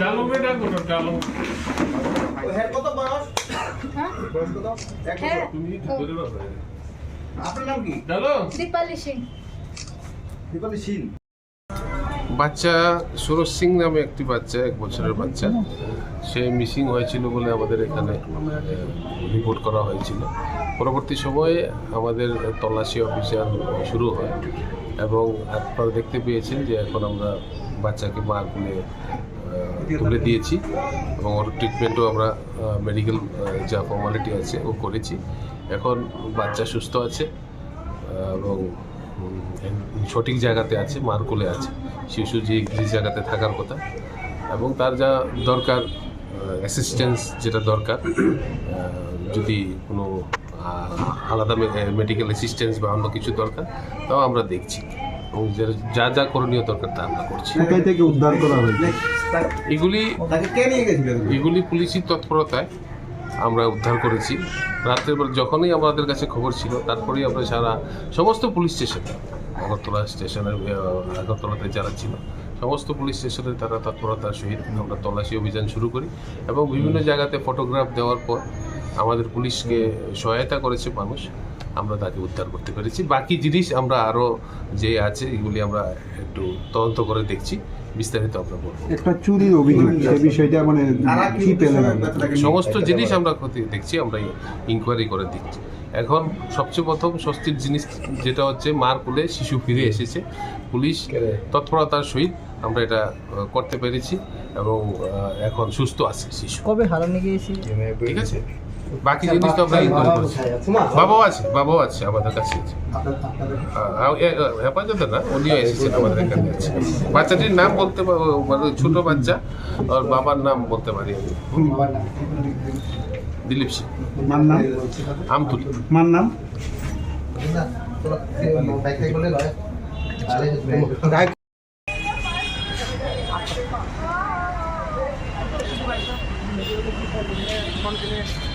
ডালু বেটা কোন ডালু। হ্যাঁ কত বয়স? হ্যাঁ? বয়স কত? এক হ্যাঁ। বছর। তুমি ধরে রাখো আপনার নাম কি? ডালু। দীপালি সিং দীপালি শীল বাচ্চা সুরজ সিং নামে একটি বাচ্চা এক বছরের বাচ্চা। সে মিসিং হয়েছিল বলে আমাদের এখানে রিপোর্ট করা হয়েছিল। পরবর্তী সময়ে আমাদের তল্লাশি অভিযান শুরু হয়। এবং আপনারা দেখতে পেয়েছেন যে এখন আমরা বাচ্চাকে মা তুলে তুলে দিয়েছি এবং ওর ট্রিটমেন্টও আমরা মেডিকেল যা ফর্মালিটি আছে ও করেছি। এখন বাচ্চা সুস্থ আছে এবং সঠিক জায়গাতে আছে, মার কোলে আছে। শিশু যে যে জায়গাতে থাকার কথা এবং তার যা দরকার অ্যাসিস্ট্যান্স যেটা দরকার যদি কোনো আলাদা মেডিকেল অ্যাসিস্ট্যান্স বা অন্য কিছু দরকার তাও আমরা দেখছি। এবং যে- যা যা করণীয় দরকার তা আমরা করছি। থেকে উদ্ধার করা হয়েছে। এগুলি এগুলি? পুলিশি তৎপরতায় আমরা উদ্ধার করেছি। রাত্রের বেলা যখনই আমাদের কাছে খবর ছিল তারপরেই আমরা সারা সমস্ত পুলিশ স্টেশন আগরতলা স্টেশনের আগরতলাতে যারা ছিল সমস্ত পুলিশ স্টেশনে তারা তৎপরতার সহিত আমরা তল্লাশি অভিযান শুরু করি এবং বিভিন্ন জায়গাতে ফটোগ্রাফ দেওয়ার পর আমাদের পুলিশকে সহায়তা করেছে মানুষ আমরা তাকে উদ্ধার করতে পেরেছি। বাকি জিনিস আমরা আরও যে আছে এগুলি আমরা একটু তদন্ত করে দেখছি বিস্তারিত আমরা বলব। একটা চুরির অভিযোগ সে বিষয়টা মানে কি পেলেন সমস্ত জিনিস আমরা ক্ষতি দেখছি আমরা ইনকোয়ারি করে দেখছি। এখন সবচেয়ে প্রথম স্বস্তির জিনিস যেটা হচ্ছে মার কোলে শিশু ফিরে এসেছে। পুলিশ তৎপরতার সহিত আমরা এটা করতে পেরেছি এবং এখন সুস্থ আছে শিশু। কবে হারানো গিয়েছে? ঠিক আছে? বাকি জিনিস তো আমরা ইনকোয়ারি বাবাও আছে বাবাও আছে আমাদের কাছে আছে। আহ, এ- এ- হেফাজতে না? উনিও এসেছেন আমাদের এখানে আছে। বাচ্চাটির নাম বলতে পারব মানে ছোট বাচ্চা আর বাবার নাম বলতে পারি আমি। দিলীপ সিং। আমতুলি। মার নাম? কন্টিনিউয়াস